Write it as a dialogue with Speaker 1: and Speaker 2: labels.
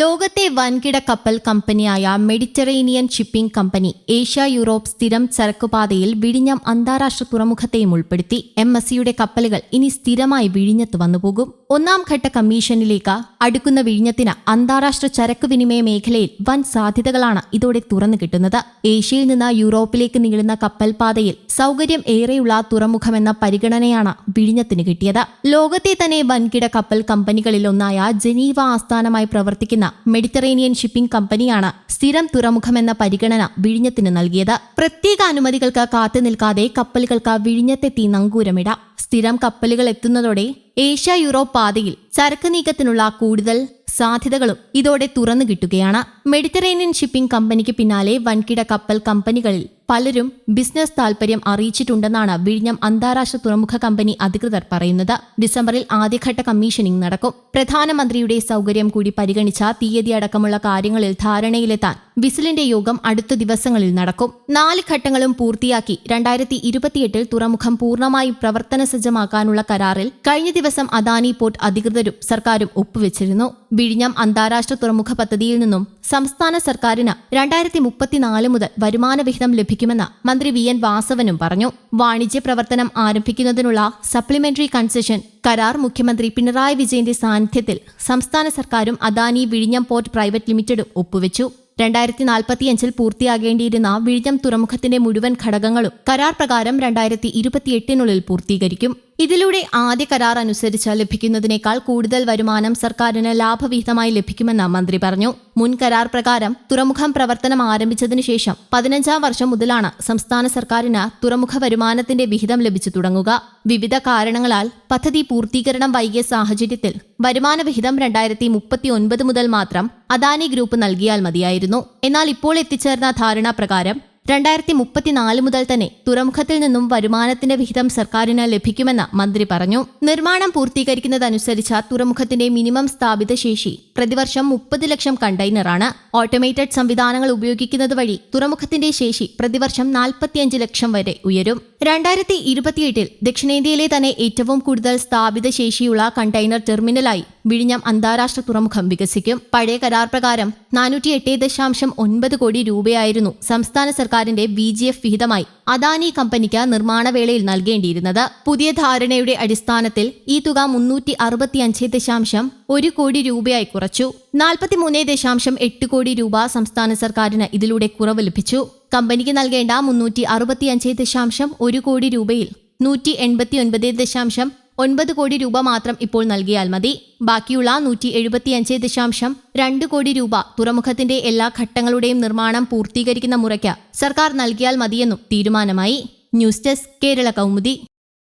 Speaker 1: ലോകത്തെ വൻകിട കപ്പൽ കമ്പനിയായ Mediterranean shipping company Asia Europe സ്ഥിരം ചരക്കുപാതയിൽ വിഴിഞ്ഞം അന്താരാഷ്ട്ര തുറമുഖത്തെയും ഉൾപ്പെടുത്തി എം എസ് സിയുടെ കപ്പലുകൾ ഇനി സ്ഥിരമായി വിഴിഞ്ഞത്ത് വന്നുപോകും. ഒന്നാം ഘട്ട കമ്മീഷനിലേക്ക് അടുക്കുന്ന വിഴിഞ്ഞത്തിന് അന്താരാഷ്ട്ര ചരക്ക് വിനിമയ മേഖലയിൽ വൻ സാധ്യതകളാണ് ഇതോടെ തുറന്നു കിട്ടുന്നത്. ഏഷ്യയിൽ നിന്ന് യൂറോപ്പിലേക്ക് നീളുന്ന കപ്പൽപാതയിൽ സൌകര്യം ഏറെയുള്ള തുറമുഖമെന്ന പരിഗണനയാണ് വിഴിഞ്ഞത്തിന് കിട്ടിയത്. ലോകത്തെ തന്നെ വൻകിട കപ്പൽ കമ്പനികളിൽ ഒന്നായ ജനീവ ആസ്ഥാനമായി പ്രവർത്തിക്കുന്ന മെഡിറ്ററേനിയൻ ഷിപ്പിംഗ് കമ്പനിയാണ് സ്ഥിരം തുറമുഖമെന്ന പരിഗണന വിഴിഞ്ഞത്തിന് നൽകിയത്. പ്രത്യേക അനുമതികൾക്ക് കാത്തു നിൽക്കാതെ കപ്പലുകൾക്ക് വിഴിഞ്ഞത്തെത്തി നങ്കൂരമിടാം. സ്ഥിരം കപ്പലുകൾ എത്തുന്നതോടെ ഏഷ്യ യൂറോപ്പ് പാതയിൽ ചരക്ക് നീക്കത്തിനുള്ള കൂടുതൽ സാധ്യതകളും ഇതോടെ തുറന്നു കിട്ടുകയാണ്. മെഡിറ്ററേനിയൻ ഷിപ്പിംഗ് കമ്പനിക്ക് പിന്നാലെ വൻകിട കപ്പൽ കമ്പനികളിൽ പലരും ബിസിനസ് താൽപര്യം അറിയിച്ചിട്ടുണ്ടെന്നാണ് വിഴിഞ്ഞം അന്താരാഷ്ട്ര തുറമുഖ കമ്പനി അധികൃതർ പറയുന്നത്. ഡിസംബറിൽ ആദ്യഘട്ട കമ്മീഷനിംഗ് നടക്കും. പ്രധാനമന്ത്രിയുടെ സൗകര്യം കൂടി പരിഗണിച്ച തീയതി അടക്കമുള്ള കാര്യങ്ങളിൽ ധാരണയിലെത്താൻ വിസിലിന്റെ യോഗം അടുത്ത ദിവസങ്ങളിൽ നടക്കും. നാല് ഘട്ടങ്ങളും പൂർത്തിയാക്കി രണ്ടായിരത്തി ഇരുപത്തിയെട്ടിൽ തുറമുഖം പൂർണമായും പ്രവർത്തന സജ്ജമാക്കാനുള്ള കരാറിൽ കഴിഞ്ഞ ദിവസം അദാനി പോർട്ട് അധികൃതരും സർക്കാരും ഒപ്പുവെച്ചിരുന്നു. വിഴിഞ്ഞം അന്താരാഷ്ട്ര തുറമുഖ പദ്ധതിയിൽ നിന്നും സംസ്ഥാന സർക്കാരിന് രണ്ടായിരത്തി മുപ്പത്തിനാല് മുതൽ വരുമാന വിഹിതം ലഭിക്കുമെന്ന് മന്ത്രി വി എൻ വാസവനും പറഞ്ഞു. വാണിജ്യ പ്രവർത്തനം ആരംഭിക്കുന്നതിനുള്ള സപ്ലിമെന്ററി കൺസെഷൻ കരാർ മുഖ്യമന്ത്രി പിണറായി വിജയന്റെ സാന്നിധ്യത്തിൽ സംസ്ഥാന സർക്കാരും അദാനി വിഴിഞ്ഞം പോർട്ട് പ്രൈവറ്റ് ലിമിറ്റഡും ഒപ്പുവെച്ചു. രണ്ടായിരത്തി നാൽപ്പത്തിയഞ്ചിൽ പൂർത്തിയാകേണ്ടിയിരുന്ന വിഴിഞ്ഞം തുറമുഖത്തിന്റെ മുഴുവൻ ഘടകങ്ങളും കരാർ പ്രകാരം രണ്ടായിരത്തി ഇരുപത്തിയെട്ടിനുള്ളിൽ പൂർത്തീകരിക്കും. ഇതിലൂടെ ആദ്യ കരാർ അനുസരിച്ച് ലഭിക്കുന്നതിനേക്കാൾ കൂടുതൽ വരുമാനം സർക്കാരിന് ലാഭവിഹിതമായി ലഭിക്കുമെന്ന് മന്ത്രി പറഞ്ഞു. മുൻ കരാർ പ്രകാരം തുറമുഖം പ്രവർത്തനം ആരംഭിച്ചതിനു ശേഷം പതിനഞ്ചാം വർഷം മുതലാണ് സംസ്ഥാന സർക്കാരിന് തുറമുഖ വരുമാനത്തിന്റെ വിഹിതം ലഭിച്ചു തുടങ്ങുക. വിവിധ കാരണങ്ങളാൽ പദ്ധതി പൂർത്തീകരണം വൈകിയ സാഹചര്യത്തിൽ വരുമാന വിഹിതം രണ്ടായിരത്തി മുപ്പത്തി ഒൻപത് മുതൽ മാത്രം അദാനി ഗ്രൂപ്പ് നൽകിയാൽ മതിയായിരുന്നു. എന്നാൽ ഇപ്പോൾ എത്തിച്ചേർന്ന ധാരണാപ്രകാരം രണ്ടായിരത്തി മുപ്പത്തിനാല് മുതൽ തന്നെ തുറമുഖത്തിൽ നിന്നും വരുമാനത്തിന്റെ വിഹിതം സർക്കാരിന് ലഭിക്കുമെന്ന് മന്ത്രി പറഞ്ഞു. നിർമ്മാണം പൂർത്തീകരിക്കുന്നതനുസരിച്ച് തുറമുഖത്തിന്റെ മിനിമം സ്ഥാപിത ശേഷി പ്രതിവർഷം മുപ്പത് ലക്ഷം കണ്ടെയ്നറാണ്. ഓട്ടോമേറ്റഡ് സംവിധാനങ്ങൾ ഉപയോഗിക്കുന്നത് വഴി തുറമുഖത്തിന്റെ ശേഷി പ്രതിവർഷം നാൽപ്പത്തിയഞ്ച് ലക്ഷം വരെ ഉയരും. രണ്ടായിരത്തി ഇരുപത്തിയെട്ടിൽ ദക്ഷിണേന്ത്യയിലെ തന്നെ ഏറ്റവും കൂടുതൽ സ്ഥാപിത ശേഷിയുള്ള കണ്ടെയ്നർ ടെർമിനലായി വിഴിഞ്ഞം അന്താരാഷ്ട്ര തുറമുഖം വികസിക്കും. പഴയ കരാർ പ്രകാരം നാനൂറ്റി എട്ട് ദശാംശം ഒൻപത് കോടി രൂപയായിരുന്നു സംസ്ഥാന സർക്കാരിന്റെ ബി ജി എഫ് വിഹിതമായി അദാനി കമ്പനിക്ക് നിർമ്മാണവേളയിൽ നൽകേണ്ടിയിരുന്നത്. പുതിയ ധാരണയുടെ അടിസ്ഥാനത്തിൽ ഈ തുക മുന്നൂറ്റി അറുപത്തിയഞ്ച് ദശാംശം ഒരു കോടി രൂപയായി കുറച്ചു. നാൽപ്പത്തിമൂന്ന് ദശാംശം എട്ട് കോടി രൂപ സംസ്ഥാന സർക്കാരിന് ഇതിലൂടെ കുറവ് ലഭിച്ചു. കമ്പനിക്ക് നൽകേണ്ട മുന്നൂറ്റി അറുപത്തിയഞ്ച് ദശാംശം ഒരു കോടി രൂപയിൽ നൂറ്റി എൺപത്തി ഒൻപത് ദശാംശം ഒൻപത് കോടി രൂപ മാത്രം ഇപ്പോൾ നൽകിയാൽ മതി. ബാക്കിയുള്ള നൂറ്റി എഴുപത്തിയഞ്ച് ദശാംശം രണ്ട് കോടി രൂപ തുറമുഖത്തിന്റെ എല്ലാ ഘട്ടങ്ങളുടെയും നിർമ്മാണം പൂർത്തീകരിക്കുന്ന മുറയ്ക്ക് സർക്കാർ നൽകിയാൽ മതിയെന്നും തീരുമാനമായി. News desk Kerala Kaumudi.